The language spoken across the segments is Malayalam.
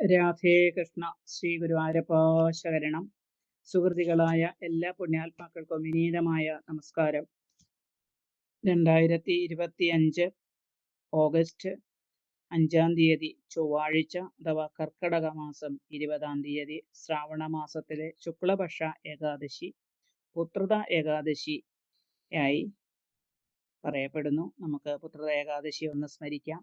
രാധേ കൃഷ്ണ ശ്രീ ഗുരുവായൂരപ്പ ശരണം സുഹൃത്തികളായ എല്ലാ പുണ്യാത്മാക്കൾക്കും വിനീതമായ നമസ്കാരം. രണ്ടായിരത്തി ഇരുപത്തി അഞ്ച് ഓഗസ്റ്റ് അഞ്ചാം തീയതി ചൊവ്വാഴ്ച അഥവാ കർക്കടക മാസം ഇരുപതാം തീയതി ശ്രാവണ മാസത്തിലെ ശുക്ലപക്ഷ ഏകാദശി പുത്രത ഏകാദശി ആയി പറയപ്പെടുന്നു. നമുക്ക് പുത്രത ഏകാദശി ഒന്ന് സ്മരിക്കാം.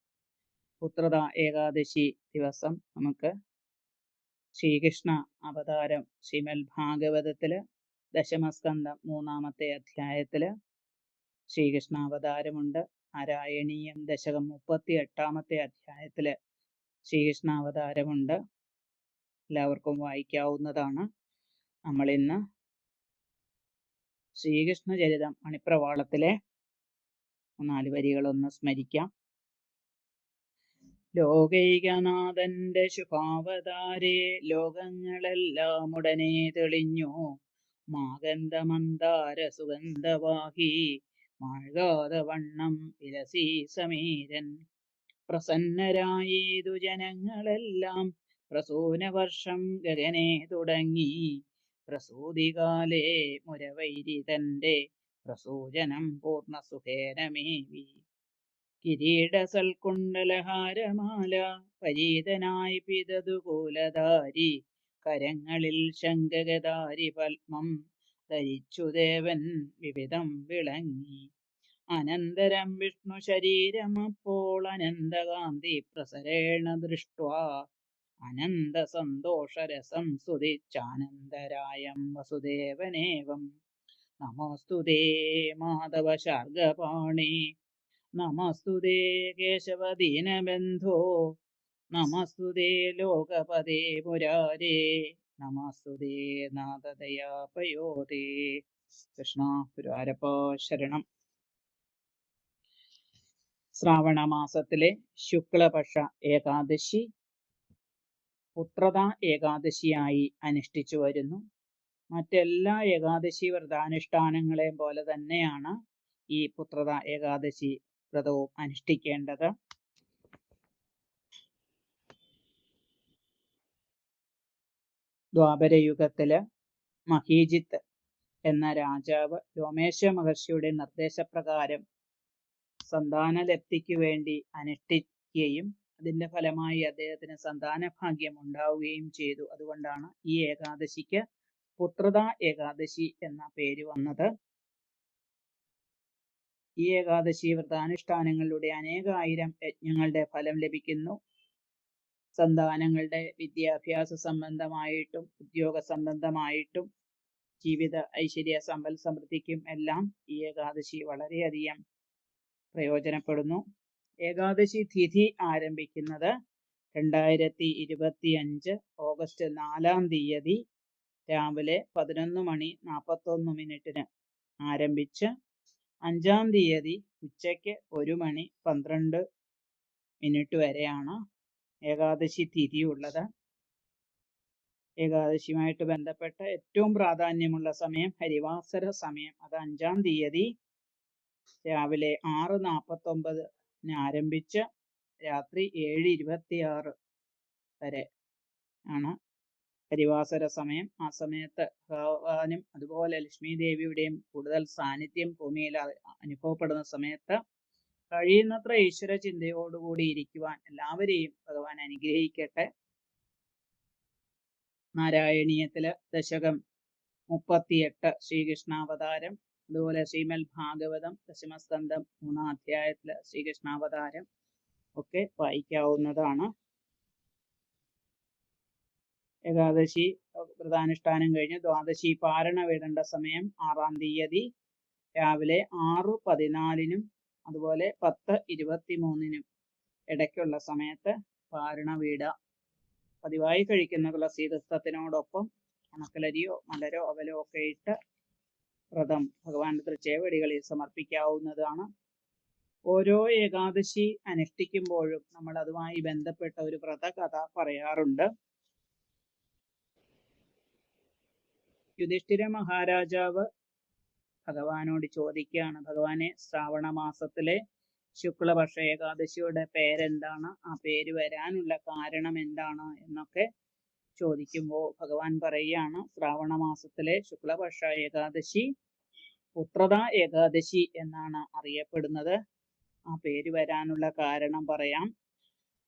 പുത്രത ഏകാദശി ദിവസം നമുക്ക് ശ്രീകൃഷ്ണ അവതാരം ശ്രീമൽ ഭാഗവതത്തിൽ ദശമസ്കന്ധം മൂന്നാമത്തെ അധ്യായത്തിൽ ശ്രീകൃഷ്ണ അവതാരമുണ്ട്. നാരായണീയം ദശകം മുപ്പത്തി എട്ടാമത്തെ അധ്യായത്തിൽ ശ്രീകൃഷ്ണ അവതാരമുണ്ട്. എല്ലാവർക്കും വായിക്കാവുന്നതാണ്. നമ്മൾ ഇന്ന് ശ്രീകൃഷ്ണ ചരിതം മണിപ്രവാളത്തിലെ നാല് വരികളൊന്ന് സ്മരിക്കാം. ലോകൈകനാഥന്റെ ശുഭാവതാരെ ലോകങ്ങളെല്ലാം ഉടനെ തെളിഞ്ഞു. മാഗന്ധമന്ദാര സുഗന്ധവാഹി മാഴ്കാത വണ്ണം വിലസീ സമീരൻ. പ്രസന്നരായേതു ജനങ്ങളെല്ലാം പ്രസൂനവർഷം ഗഗനെ തുടങ്ങി. പ്രസൂതികാലേ മുരവൈരി തന്റെ പ്രസൂജനം പൂർണസുഖേനമേവി കിരീടസൽക്കുണ്ടലഹാരമാല പരീതനായി പിതതുകൂലധാരി കരങ്ങളിൽ ശങ്കഗധാരി പത്മം ധരിച്ചു ദേവൻ വിവിധം വിളങ്ങി. അനന്തരം വിഷ്ണു ശരീരമപ്പോൾ അനന്തകാന്തി പ്രസരേണ ദൃഷ്ട്വാ. അനന്ത സന്തോഷരസം സ്തുതിച്ചാനന്ദരായം വസുദേവനേവം. നമോസ്തുതേ മാധവ ശാർഗപാണി. നമസ്തുതേ കേശവദീനബന്ധോ നമസ്തുതേ ലോകപദേ മുരാരേ നമസ്തുതേ നാഥദയാപയോതേ കൃഷ്ണ ഗുരുവാരപ്പ ശരണം। ശ്രാവണ മാസത്തിലെ ശുക്ലപക്ഷ ഏകാദശി പുത്രത ഏകാദശിയായി അനുഷ്ഠിച്ചു വരുന്നു. മറ്റെല്ലാ ഏകാദശി വ്രതാനുഷ്ഠാനങ്ങളെയും പോലെ തന്നെയാണ് ഈ പുത്രത ഏകാദശി വ്രതവും അനുഷ്ഠിക്കേണ്ടത്. ദ്വാപരയുഗത്തിൽ മഹീജിത്ത് എന്ന രാജാവ് രോമേശ്വര മഹർഷിയുടെ നിർദ്ദേശപ്രകാരം സന്താനലബ്ധിക്ക് വേണ്ടി അനുഷ്ഠിക്കുകയും അതിന്റെ ഫലമായി അദ്ദേഹത്തിന് സന്താന ഭാഗ്യം ഉണ്ടാവുകയും ചെയ്തു. അതുകൊണ്ടാണ് ഈ ഏകാദശിക്ക് പുത്രത ഏകാദശി എന്ന പേര് വന്നത്. ഈ ഏകാദശി വ്രതാനുഷ്ഠാനങ്ങളിലൂടെ അനേകായിരം യജ്ഞങ്ങളുടെ ഫലം ലഭിക്കുന്നു. സന്താനങ്ങളുടെ വിദ്യാഭ്യാസ സംബന്ധമായിട്ടും ഉദ്യോഗ സംബന്ധമായിട്ടും ജീവിത ഐശ്വര്യ സമ്പൽ സമൃദ്ധിക്കും എല്ലാം ഈ ഏകാദശി വളരെയധികം പ്രയോജനപ്പെടുന്നു. ഏകാദശി തിഥി ആരംഭിക്കുന്നത് രണ്ടായിരത്തി ഇരുപത്തി അഞ്ച് ഓഗസ്റ്റ് നാലാം തീയതി രാവിലെ പതിനൊന്ന് മണി നാൽപ്പത്തൊന്ന് മിനിറ്റിന് ആരംഭിച്ച് അഞ്ചാം തീയതി ഉച്ചയ്ക്ക് ഒരു മണി പന്ത്രണ്ട് മിനിറ്റ് വരെയാണ് ഏകാദശി തിഥി ഉള്ളത് ഏകാദശിയുമായിട്ട് ബന്ധപ്പെട്ട ഏറ്റവും പ്രാധാന്യമുള്ള സമയം ഹരിവാസര സമയം. അത് അഞ്ചാം തീയതി രാവിലെ ആറ് നാൽപ്പത്തൊമ്പതിന് ആരംഭിച്ച് രാത്രി ഏഴ് ഇരുപത്തിയാറ് വരെ ആണ്. പരിവാസര സമയം. ആ സമയത്ത് ഭഗവാനും അതുപോലെ ലക്ഷ്മി ദേവിയുടെയും കൂടുതൽ സാന്നിധ്യം ഭൂമിയിൽ അനുഭവപ്പെടുന്ന സമയത്ത് കഴിയുന്നത്ര ഈശ്വര ചിന്തയോടുകൂടി ഇരിക്കുവാൻ എല്ലാവരെയും ഭഗവാൻ അനുഗ്രഹിക്കട്ടെ. നാരായണീയത്തിൽ ദശകം മുപ്പത്തിയെട്ട് ശ്രീകൃഷ്ണാവതാരം. അതുപോലെ ശ്രീമൽ ഭാഗവതം ദശമസ്കന്ധം മൂന്നാം അധ്യായത്തിൽ ശ്രീകൃഷ്ണാവതാരം. ഒക്കെ വായിക്കാവുന്നതാണ്. ഏകാദശി വ്രതാനുഷ്ഠാനം കഴിഞ്ഞ് ദ്വാദശി പാരണ വിടേണ്ട സമയം ആറാം തീയതി രാവിലെ ആറ് പതിനാലിനും അതുപോലെ പത്ത് ഇരുപത്തി മൂന്നിനും ഇടയ്ക്കുള്ള സമയത്ത് പാരണ വീട പതിവായി കഴിക്കുന്ന തുളസി തീർത്ഥത്തിനോടൊപ്പം ഉണക്കലരിയോ മലരോ അവലോ ഒക്കെ ഇട്ട് വ്രതം ഭഗവാന്റെ തൃച്ചേവടികളിൽ സമർപ്പിക്കാവുന്നതാണ്. ഓരോ ഏകാദശി അനുഷ്ഠിക്കുമ്പോഴും നമ്മൾ അതുമായി ബന്ധപ്പെട്ട ഒരു വ്രതകഥ പറയാറുണ്ട്. യുധിഷ്ഠിര മഹാരാജാവ് ഭഗവാനോട് ചോദിക്കുകയാണ് ഭഗവാനെ ശ്രാവണ മാസത്തിലെ ശുക്ലപക്ഷ ഏകാദശിയുടെ പേരെന്താണ്? ആ പേര് വരാനുള്ള കാരണം എന്താണ്? എന്നൊക്കെ ചോദിക്കുമ്പോൾ ഭഗവാൻ പറയുകയാണ് ശ്രാവണ മാസത്തിലെ ശുക്ലപക്ഷ ഏകാദശി പുത്രത ഏകാദശി എന്നാണ് അറിയപ്പെടുന്നത്. ആ പേര് വരാനുള്ള കാരണം പറയാം.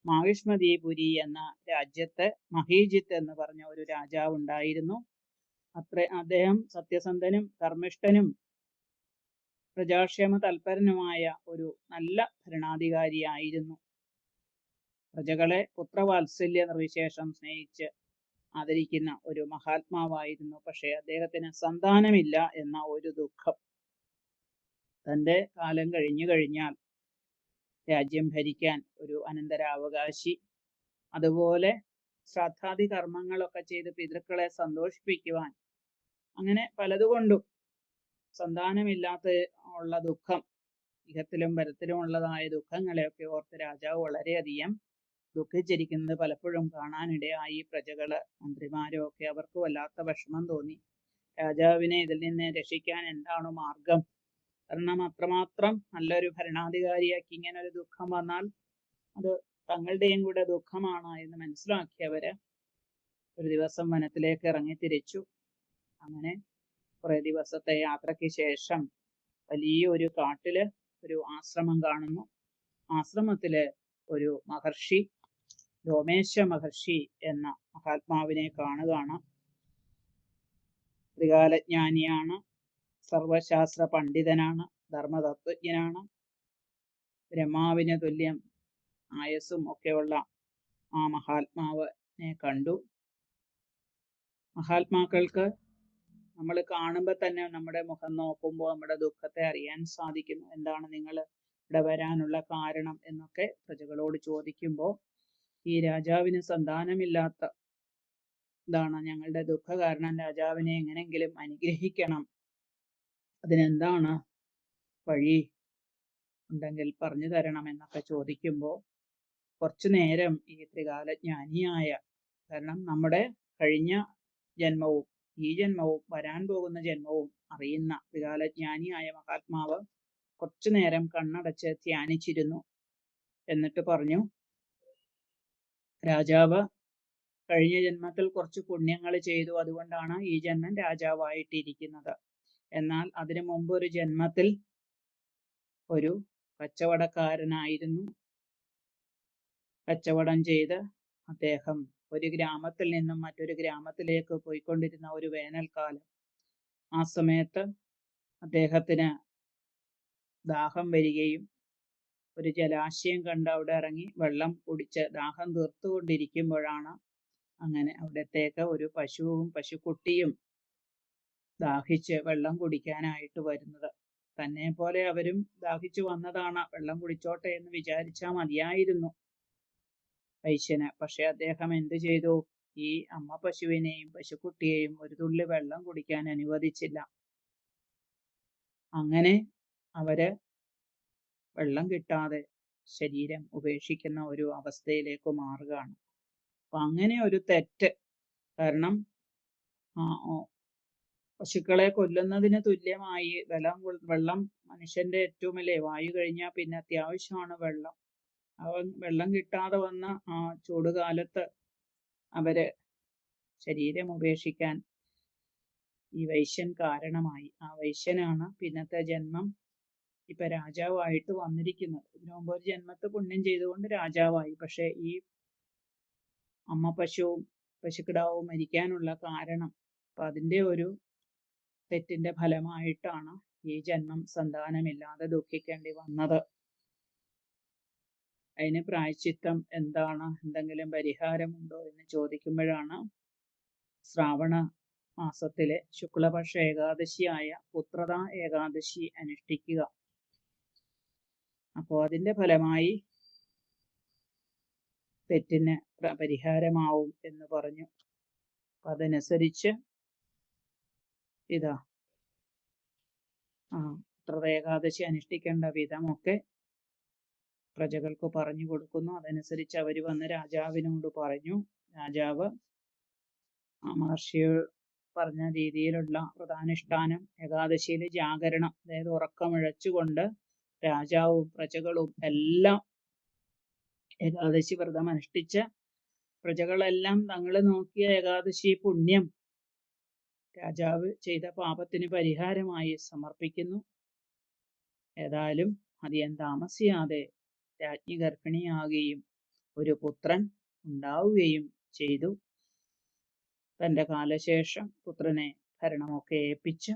മാവിഷ്മതിപുരി എന്ന രാജ്യത്ത് മഹീജിത്ത് എന്ന് പറഞ്ഞ ഒരു രാജാവ് ഉണ്ടായിരുന്നു അത്ര അദ്ദേഹം സത്യസന്ധനും ധർമ്മിഷ്ഠനും പ്രജാക്ഷേമ തൽപരനുമായ ഒരു നല്ല ഭരണാധികാരിയായിരുന്നു. പ്രജകളെ പുത്രവാത്സല്യ നിർവിശേഷം സ്നേഹിച്ച് ആദരിക്കുന്ന ഒരു മഹാത്മാവായിരുന്നു. പക്ഷേ അദ്ദേഹത്തിന് സന്താനമില്ല എന്ന ഒരു ദുഃഖം. തന്റെ കാലം കഴിഞ്ഞു കഴിഞ്ഞാൽ രാജ്യം ഭരിക്കാൻ ഒരു അനന്തരാവകാശി. അതുപോലെ ശ്രാദ്ധാദി കർമ്മങ്ങളൊക്കെ ചെയ്ത് പിതൃക്കളെ സന്തോഷിപ്പിക്കുവാൻ അങ്ങനെ പലതുകൊണ്ടും സന്താനമില്ലാത്ത ഉള്ള ദുഃഖം ഇഹത്തിലും പരത്തിലും ഉള്ളതായ ദുഃഖങ്ങളെയൊക്കെ ഓർത്ത് രാജാവ് വളരെയധികം ദുഃഖിച്ചിരിക്കുന്നത് പലപ്പോഴും കാണാനിടയായി. പ്രജകൾ മന്ത്രിമാരും ഒക്കെ അവർക്ക് വല്ലാത്ത വിഷമം തോന്നി. രാജാവിനെ ഇതിൽ നിന്ന് രക്ഷിക്കാൻ എന്താണ് മാർഗം? കാരണം അത്രമാത്രം നല്ലൊരു ഭരണാധികാരിയാക്കി ഇങ്ങനെ ഒരു ദുഃഖം വന്നാൽ അത് തങ്ങളുടെയും കൂടെ ദുഃഖമാണ് എന്ന് മനസ്സിലാക്കിയവര് ഒരു ദിവസം വനത്തിലേക്ക് ഇറങ്ങി തിരിച്ചു. അങ്ങനെ കുറെ ദിവസത്തെ യാത്രയ്ക്ക് ശേഷം വലിയൊരു കാട്ടിൽ ഒരു ആശ്രമം കാണുന്നു. ആശ്രമത്തിൽ ഒരു മഹർഷി രോമേശ മഹർഷി എന്ന മഹാത്മാവിനെ കാണുകയാണ്. ത്രികാലജ്ഞാനിയാണ് സർവശാസ്ത്ര പണ്ഡിതനാണ് ധർമ്മതത്വജ്ഞനാണ് ബ്രഹ്മാവിന് തുല്യം ആയസും ഒക്കെയുള്ള ആ മഹാത്മാവിനെ കണ്ടു. മഹാത്മാക്കൾക്ക് നമ്മൾ കാണുമ്പോൾ തന്നെ നമ്മുടെ മുഖം നോക്കുമ്പോൾ നമ്മുടെ ദുഃഖത്തെ അറിയാൻ സാധിക്കുന്നു. എന്താണ് നിങ്ങൾ ഇവിടെ വരാനുള്ള കാരണം എന്നൊക്കെ പ്രജകളോട് ചോദിക്കുമ്പോൾ ഈ രാജാവിന് സന്താനമില്ലാത്ത ഇതാണ് ഞങ്ങളുടെ ദുഃഖ കാരണം. രാജാവിനെ എങ്ങനെങ്കിലും അനുഗ്രഹിക്കണം. അതിനെന്താണ് വഴി ഉണ്ടെങ്കിൽ പറഞ്ഞു തരണം എന്നൊക്കെ ചോദിക്കുമ്പോൾ കുറച്ചു നേരം ഈ ത്രികാലജ്ഞാനിയായ കാരണം നമ്മുടെ കഴിഞ്ഞ ജന്മവും ഈ ജന്മവും വരാൻ പോകുന്ന ജന്മവും അറിയുന്ന ത്രികാലജ്ഞാനിയായ മഹാത്മാവ് കുറച്ചു നേരം കണ്ണടച്ച് ധ്യാനിച്ചിരുന്നു. എന്നിട്ട് പറഞ്ഞു രാജാവ് കഴിഞ്ഞ ജന്മത്തിൽ കുറച്ച് പുണ്യങ്ങൾ ചെയ്തു. അതുകൊണ്ടാണ് ഈ ജന്മം രാജാവായിട്ടിരിക്കുന്നത്. എന്നാൽ അതിനു മുമ്പ് ഒരു ജന്മത്തിൽ ഒരു കച്ചവടക്കാരനായിരുന്നു. കച്ചവടം ചെയ്ത് അദ്ദേഹം ഒരു ഗ്രാമത്തിൽ നിന്നും മറ്റൊരു ഗ്രാമത്തിലേക്ക് പോയിക്കൊണ്ടിരുന്ന ഒരു വേനൽക്കാലം. ആ സമയത്ത് അദ്ദേഹത്തിന് ദാഹം വരികയും ഒരു ജലാശയം കണ്ട് അവിടെ ഇറങ്ങി വെള്ളം കുടിച്ച് ദാഹം തീർത്തുകൊണ്ടിരിക്കുമ്പോഴാണ് അങ്ങനെ അവിടത്തേക്ക് ഒരു പശുവും പശുക്കുട്ടിയും ദാഹിച്ച് വെള്ളം കുടിക്കാനായിട്ട് വരുന്നത്. തന്നെ പോലെ അവരും ദാഹിച്ചു വന്നതാണ്. വെള്ളം കുടിച്ചോട്ടെ എന്ന് വിചാരിച്ചാൽ മതിയായിരുന്നു. വൈശ്യന് പക്ഷെ അദ്ദേഹം എന്ത് ചെയ്തു? ഈ അമ്മ പശുവിനെയും പശുക്കുട്ടിയെയും ഒരു തുള്ളി വെള്ളം കുടിക്കാൻ അനുവദിച്ചില്ല. അങ്ങനെ അവർ വെള്ളം കിട്ടാതെ ശരീരം ഉപേക്ഷിക്കുന്ന ഒരു അവസ്ഥയിലേക്ക് മാറുകയാണ്. അപ്പൊ അങ്ങനെ ഒരു തെറ്റ്. കാരണം പശുക്കളെ കൊല്ലുന്നതിന് തുല്യമായി വെള്ളം വെള്ളം മനുഷ്യന്റെ ഏറ്റവും അല്ലേ വായു കഴിഞ്ഞാൽ പിന്നെ അത്യാവശ്യമാണ് വെള്ളം. അവൻ വെള്ളം കിട്ടാതെ വന്ന ആ ചൂടുകാലത്ത് അവർ ശരീരം ഉപേക്ഷിക്കാൻ ഈ വൈശ്യൻ കാരണമായി. ആ വൈശ്യനാണ് പിന്നത്തെ ജന്മം ഇപ്പൊ രാജാവായിട്ട് വന്നിരിക്കുന്നത്. ഇതിനു മുമ്പ് ഒരു ജന്മത്തെ പുണ്യം ചെയ്തുകൊണ്ട് രാജാവായി. പക്ഷെ ഈ അമ്മ പശുവും പശുക്കിടാവും മരിക്കാനുള്ള കാരണം അപ്പൊ അതിന്റെ ഒരു തെറ്റിന്റെ ഫലമായിട്ടാണ് ഈ ജന്മം സന്താനമില്ലാതെ ദുഃഖിക്കേണ്ടി വന്നത്. അതിന് പ്രായച്ചിത്തം എന്താണ്? എന്തെങ്കിലും പരിഹാരമുണ്ടോ എന്ന് ചോദിക്കുമ്പോഴാണ് ശ്രാവണ മാസത്തിലെ ശുക്ലപക്ഷ ഏകാദശിയായ പുത്രത ഏകാദശി അനുഷ്ഠിക്കുക. അപ്പോൾ അതിന്റെ ഫലമായി തെറ്റിന് പ്ര- പരിഹാരമാവും എന്ന് പറഞ്ഞു. അതനുസരിച്ച് ഇതാ ആ പുത്രത ഏകാദശി അനുഷ്ഠിക്കേണ്ട വിധമൊക്കെ പ്രജകൾക്ക് പറഞ്ഞു കൊടുക്കുന്നു. അതനുസരിച്ച് അവർ വന്ന് രാജാവിനോട് പറഞ്ഞു. രാജാവ് ആ മഹർഷി പറഞ്ഞ രീതിയിലുള്ള വ്രതാനുഷ്ഠാനം ഏകാദശിയിലെ ജാഗരണം അതായത് ഉറക്കമിഴച്ചുകൊണ്ട് രാജാവും പ്രജകളും എല്ലാം ഏകാദശി വ്രതം അനുഷ്ഠിച്ച് പ്രജകളെല്ലാം തങ്ങൾ നോക്കിയ ഏകാദശി പുണ്യം രാജാവ് ചെയ്ത പാപത്തിന് പരിഹാരമായി സമർപ്പിക്കുന്നു. ഏതായാലും അധികം താമസിയാതെ രാജ്ഞി ഗർഭിണിയാകുകയും ഒരു പുത്രൻ ഉണ്ടാവുകയും ചെയ്തു. തന്റെ കാലശേഷം പുത്രനെ ഭരണമൊക്കെ ഏൽപ്പിച്ച്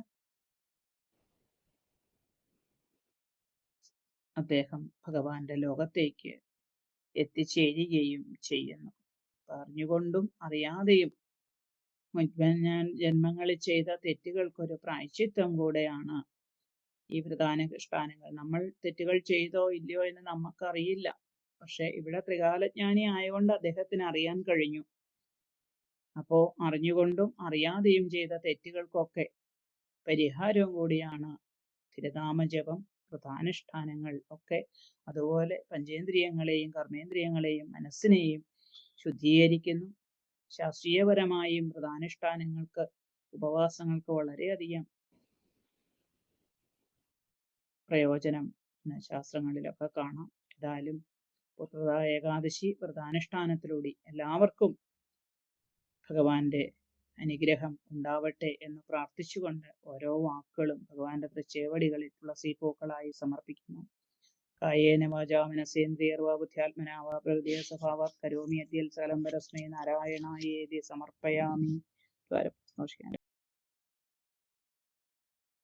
അദ്ദേഹം ഭഗവാന്റെ ലോകത്തേക്ക് എത്തിച്ചേരുകയും ചെയ്യുന്നു. അറിഞ്ഞുകൊണ്ടും അറിയാതെയും ഞാൻ ജന്മങ്ങളിൽ ചെയ്ത തെറ്റുകൾക്കൊരു പ്രായശ്ചിത്തം കൂടെയാണ് ഈ പ്രധാന വ്രതാനുഷ്ഠാനങ്ങൾ നമ്മൾ തെറ്റുകൾ ചെയ്തോ ഇല്ലയോ എന്ന് നമുക്കറിയില്ല. പക്ഷെ ഇവിടെ ത്രികാലജ്ഞാനി ആയതുകൊണ്ട് അദ്ദേഹത്തിന് അറിയാൻ കഴിഞ്ഞു. അപ്പോ അറിഞ്ഞുകൊണ്ടും അറിയാതെയും ചെയ്ത തെറ്റുകൾക്കൊക്കെ പരിഹാരവും കൂടിയാണ് തിരുനാമജപം പ്രധാനുഷ്ഠാനങ്ങൾ ഒക്കെ. അതുപോലെ പഞ്ചേന്ദ്രിയങ്ങളെയും കർമ്മേന്ദ്രിയങ്ങളെയും മനസ്സിനെയും ശുദ്ധീകരിക്കുന്നു. ശാസ്ത്രീയപരമായും പ്രധാനുഷ്ഠാനങ്ങൾക്ക് ഉപവാസങ്ങൾക്ക് വളരെയധികം പ്രയോജനം ശാസ്ത്രങ്ങളിൽ ശാസ്ത്രങ്ങളിലൊക്കെ കാണാം. ഏതായാലും പുത്രത ഏകാദശി വ്രതാനുഷ്ഠാനത്തിലൂടെ എല്ലാവർക്കും ഭഗവാന്റെ അനുഗ്രഹം ഉണ്ടാവട്ടെ എന്ന് പ്രാർത്ഥിച്ചുകൊണ്ട് ഓരോ വാക്കുകളും ഭഗവാന്റെ തൃച്ചേവടികളിൽ തുളസിപ്പൂക്കളായി സമർപ്പിക്കുന്നു. കായേന വാചാ മനസേന്ദ്രിയർവാ ബുദ്ധ്യാത്മനാവാ പ്രകൃതിയ സ്വഭാവ കരോമി അദ്യൽ സകലം നാരായണായേതി സമർപ്പയാമി.